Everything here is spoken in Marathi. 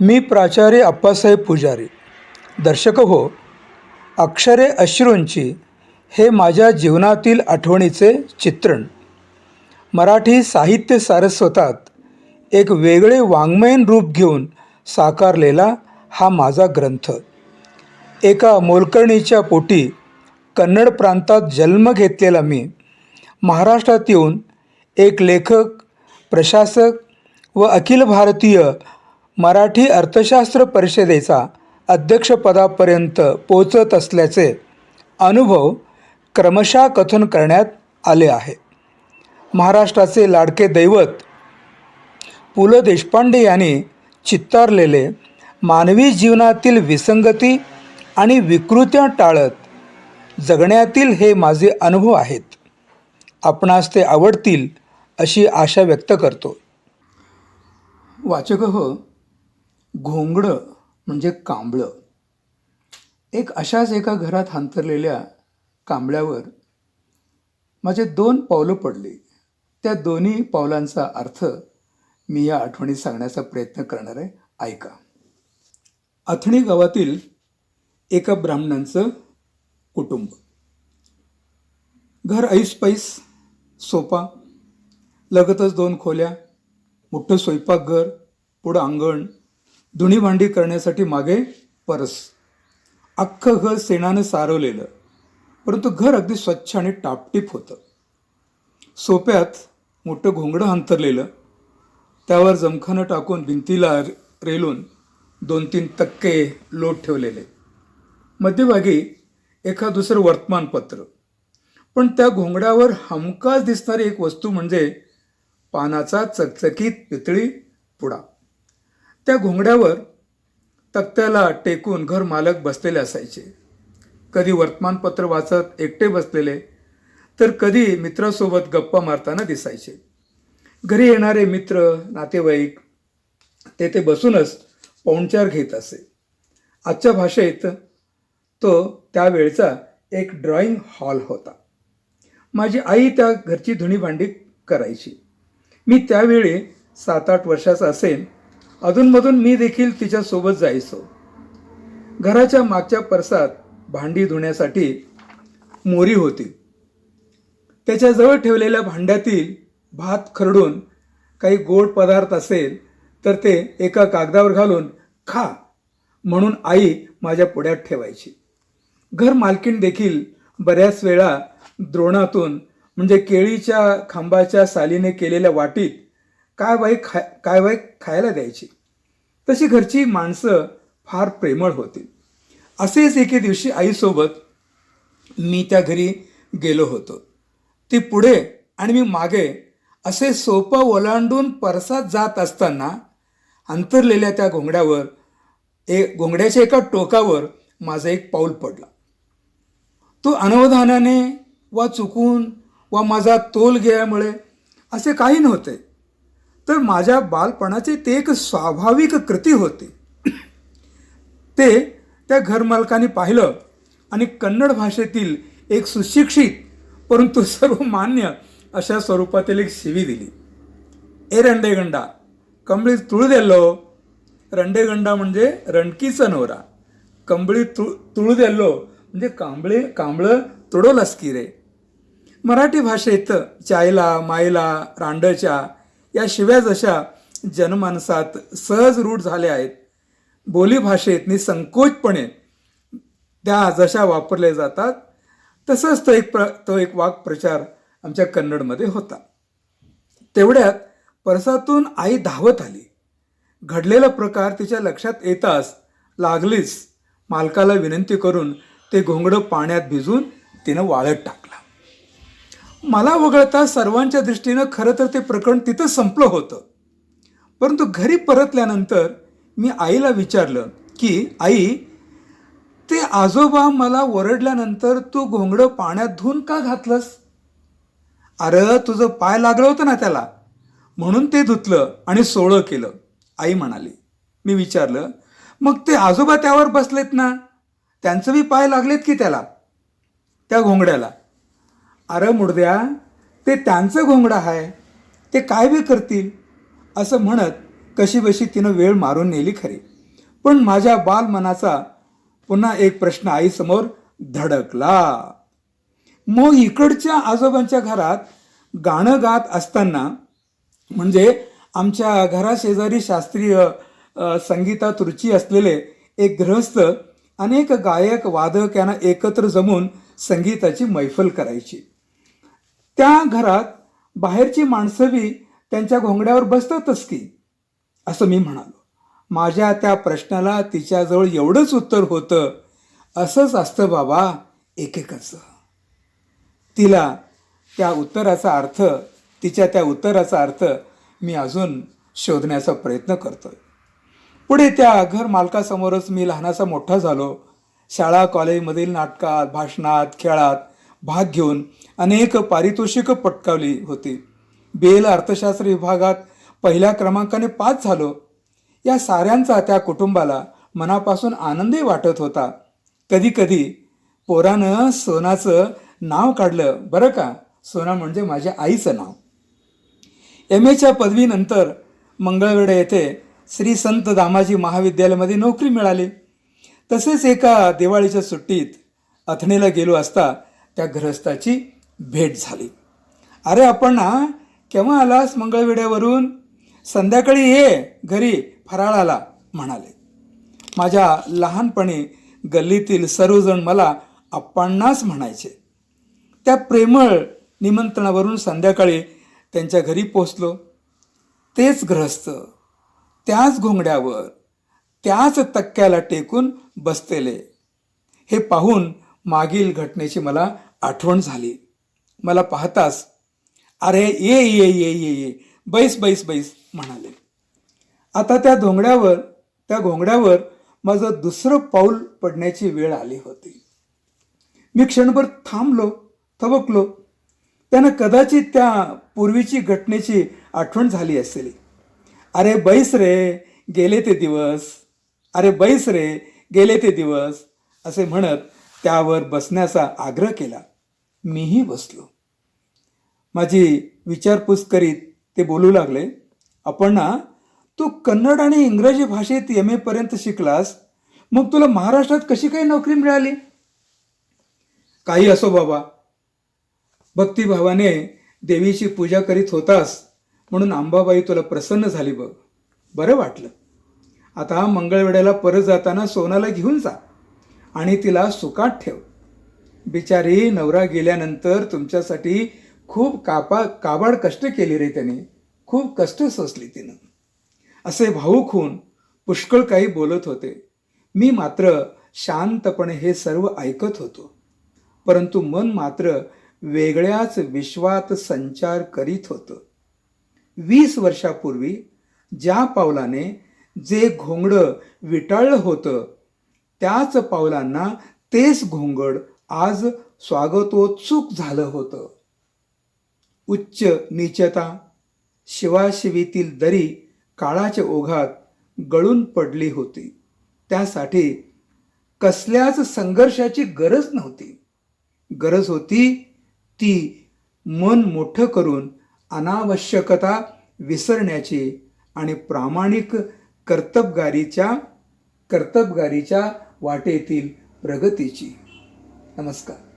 मी प्राचार्य अप्पासाहेब पुजारी. दर्शक हो अक्षरे अश्रूंची हे माझ्या जीवनातील आठवणीचे चित्रण. मराठी साहित्य सारस्वतात एक वेगळे वाङ्मयीन रूप घेऊन साकारलेला हा माझा ग्रंथ. एका मोलकर्णीच्या पोटी कन्नड प्रांतात जन्म घेतलेला मी महाराष्ट्रात येऊन एक लेखक प्रशासक व अखिल भारतीय मराठी अर्थशास्त्र परिषदेचा अध्यक्षपदापर्यंत पोचत असल्याचे अनुभव क्रमशः कथन करण्यात आले आहे. महाराष्ट्राचे लाडके दैवत पु ल देशपांडे यांनी चित्तारलेले मानवी जीवनातील विसंगती आणि विकृत्या टाळत जगण्यातील हे माझे अनुभव आहेत. आपणास ते आवडतील अशी आशा व्यक्त करतो वाचक हो घोंगडं म्हणजे कांबळं. एक अशाच एका घरात हांतरलेल्या कांबळ्यावर माझे दोन पावलं पडली. त्या दोन्ही पावलांचा अर्थ मी या आठवणीत सांगण्याचा प्रयत्न करणार आहे. ऐका. अथणी गावातील एका ब्राह्मणांचं कुटुंब. घर ऐस पैस सोपा लगतच दोन खोल्या मोठं स्वयंपाकघर पुढं अंगण धुणी भांडी करण्यासाठी मागे परस. अख्खं घर सेणानं सारवलेलं परंतु घर अगदी स्वच्छ आणि टापटीप होतं. सोप्यात मोठं घोंगडं अंतरलेलं त्यावर जमखानं टाकून भिंतीला रेलून दोन तीन तक्के लोट ठेवलेले. मध्यभागी एखाद दुसरं वर्तमानपत्र. पण त्या घोंगड्यावर हमखास दिसणारी एक वस्तू म्हणजे पानाचा चकचकीत पितळी पुडा. त्या घोंगड्यावर तक्त्याला टेकून घर मालक बसलेले असायचे. कधी वर्तमानपत्र वाचत एकटे बसलेले तर कधी मित्रासोबत गप्पा मारताना दिसायचे. घरी येणारे मित्र नातेवाईक तेथे बसूनच पाहुणचार घेत असे. आजच्या भाषेत तो त्यावेळचा एक ड्रॉइंग हॉल होता. माझी आई त्या घरची धुणी भांडी करायची. मी त्यावेळी सात आठ वर्षाचा असेन अधूनमधून मी देखील तिच्यासोबत जायचो. घराच्या मागच्या परसात भांडी धुण्यासाठी मोरी होती. त्याच्याजवळ ठेवलेल्या भांड्यातील भात खरडून काही गोड पदार्थ असेल तर ते एका कागदावर घालून खा म्हणून आई माझ्या पुढ्यात ठेवायची. घर मालकीण देखील बऱ्याच वेळा द्रोणातून म्हणजे केळीच्या खांबाच्या सालीने केलेल्या वाटीत काय बाई खा काय बाई खायला द्यायची? तशी घरची माणसं फार प्रेमळ होती. असेच एके दिवशी आईसोबत मी त्या घरी गेलो होतो. ती पुढे आणि मी मागे असे सोपं ओलांडून परसात जात असताना अंतरलेल्या त्या घोंगड्यावर एक घोंगड्याच्या एका टोकावर माझं एक पाऊल पडला. तो अनवधानाने वा चुकून वा माझा तोल गेल्यामुळे असे काही नव्हते. तर माझ्या बालपणाचे ते एक स्वाभाविक कृती होती. ते त्या घरमालकाने पाहिलं आणि कन्नड भाषेतील एक सुशिक्षित परंतु सर्व मान्य अशा स्वरूपातील एक शिवी दिली. ए रंडेगंडा कंबळी तुळदेल्लो. रंडेगंडा म्हणजे रणकीचा नवरा. कंबळी तुळ तुळ देल्लो म्हणजे कांबळे कांबळं तुडोलास की रे मराठी भाषेत चायला मायला रांडच्या या शिव्या जशा जनमानसात सहज रूढ झाल्या आहेत बोलीभाषेत निसंकोचपणे त्या जशा वापरल्या जातात तसंच तो एक प्र तो एक वाक्प्रचार आमच्या कन्नडमध्ये होता. तेवढ्यात परसातून आई धावत आली. घडलेला प्रकार तिच्या लक्षात येताच लागलीच. मालकाला विनंती करून ते घोंगडं पाण्यात भिजून तिनं वाळत टाकलं. मला वगळता सर्वांच्या दृष्टीनं खरं तर ते प्रकरण तिथं संपलं होतं. परंतु घरी परतल्यानंतर मी आईला विचारलं की आई ते आजोबा मला ओरडल्यानंतर तू घोंगडं पाण्यात धुवून का घातलंस? अरे तुझं पाय लागलं होतं ना त्याला. म्हणून ते धुतलं आणि सोळं केलं. आई म्हणाली मी विचारलं मग ते आजोबा त्यावर बसलेत ना? त्यांचं बी पाय लागलेत की त्याला? त्या घोंगड्याला. अरे मुडद्या ते त्यांचं घोंगडं आहे ते काय बी करतील? असं म्हणत कशीबशी तिनं वेळ मारून नेली खरी. पण माझ्या बालमनाचा पुन्हा एक प्रश्न आईसमोर धडकला. मग इकडच्या आजोबांच्या घरात गाणं गात असताना म्हणजे आमच्या घराशेजारी शास्त्रीय संगीतात रुची असलेले एक गृहस्थ अनेक गायक वादक यांना एकत्र जमून संगीताची मैफल करायची. त्या घरात बाहेरची माणसं बी त्यांच्या घोंगड्यावर बसतातच की असं मी म्हणालो. माझ्या त्या प्रश्नाला तिच्याजवळ एवढंच उत्तर होतं असंच असतं बाबा एकेकाचं. तिला त्या उत्तराचा अर्थ तिच्या त्या उत्तराचा अर्थ मी अजून शोधण्याचा प्रयत्न करतोय. पुढे त्या घर मालकासमोरच मी लहानाचा मोठा झालो. शाळा कॉलेजमधील नाटकात भाषणात खेळात भाग घेऊन अनेक पारितोषिकं पटकावली होती. बेल अर्थशास्त्र विभागात पहिल्या क्रमांकाने पास झालो. या साऱ्यांचा त्या कुटुंबाला मनापासून आनंदही वाटत होता. कधी कधी पोरानं सोनाचं नाव काढलं. बरं का? सोना म्हणजे माझ्या आईचं नाव. एम एच्या पदवीनंतर मंगळवेढा येथे श्री संत दामाजी महाविद्यालयामध्ये नोकरी मिळाली. तसेच एका दिवाळीच्या सुट्टीत अथणीला गेलो असता त्या गृहस्थाची भेट झाली. अरे आपण ना केव्हा आलास मंगळवेड्यावरून संध्याकाळी ये घरी फराळाला म्हणाले. माझ्या लहानपणी गल्लीतील सर्वजण मला आप्पांनाच म्हणायचे. त्या प्रेमळ निमंत्रणावरून संध्याकाळी त्यांच्या घरी पोचलो तेच ग्रहस्थ त्याच घोंगड्यावर त्याच तक्क्याला टेकून बसलेले हे पाहून मागील घटनेची मला आठवण झाली. मला पाहताच अरे ये ये ये ये ये बैस बैस बैस म्हणाले. आता त्या धोंगड्यावर त्या घोंगड्यावर माझं दुसरं पाऊल पडण्याची वेळ आली होती. मी क्षणभर थांबलो थबकलो. त्यानं कदाचित त्या पूर्वीची घटनेची आठवण झाली असेल. अरे बैस रे गेले ते दिवस. अरे बैस रे गेले ते दिवस असे म्हणत त्यावर बसण्याचा आग्रह केला. मीही बसलो. माझी विचारपूस करीत ते बोलू लागले आपण ना तू कन्नड आणि इंग्रजी भाषेत एम पर्यंत शिकलास मग तुला महाराष्ट्रात कशी काही नोकरी मिळाली? काही असो बाबा. भक्तिभावाने देवीची पूजा करीत होतास म्हणून आंबाबाई तुला प्रसन्न झाली बघ. बरं वाटलं. आता मंगळवेड्याला परत जाताना सोनाला घेऊन जा आणि तिला सुकात ठेव. बिचारी नवरा गेल्यानंतर तुमच्यासाठी खूप कापा काबाड कष्ट केले रे त्याने. खूप कष्ट सोसली तिनं. असे भाऊक होऊन पुष्कळ काही बोलत होते. मी मात्र शांतपणे हे सर्व ऐकत होतो. परंतु मन मात्र वेगळ्याच विश्वात संचार करीत होतं. वीस वर्षापूर्वी ज्या पावलाने जे घोंगडं विटाळलं होतं त्याच पावलांना तेच घोंगड आज स्वागतोत्सुक झालं होतं. उच्च नीचता शिवाशिवीतील दरी काळाच्या ओघात गळून पडली होती. त्यासाठी कसल्याच संघर्षाची गरज नव्हती. गरज होती ती मन मोठं करून अनावश्यकता विसरण्याची आणि प्रामाणिक कर्तबगारीच्या कर्तबगारीच्या वाटेतील प्रगतीची. नमस्कार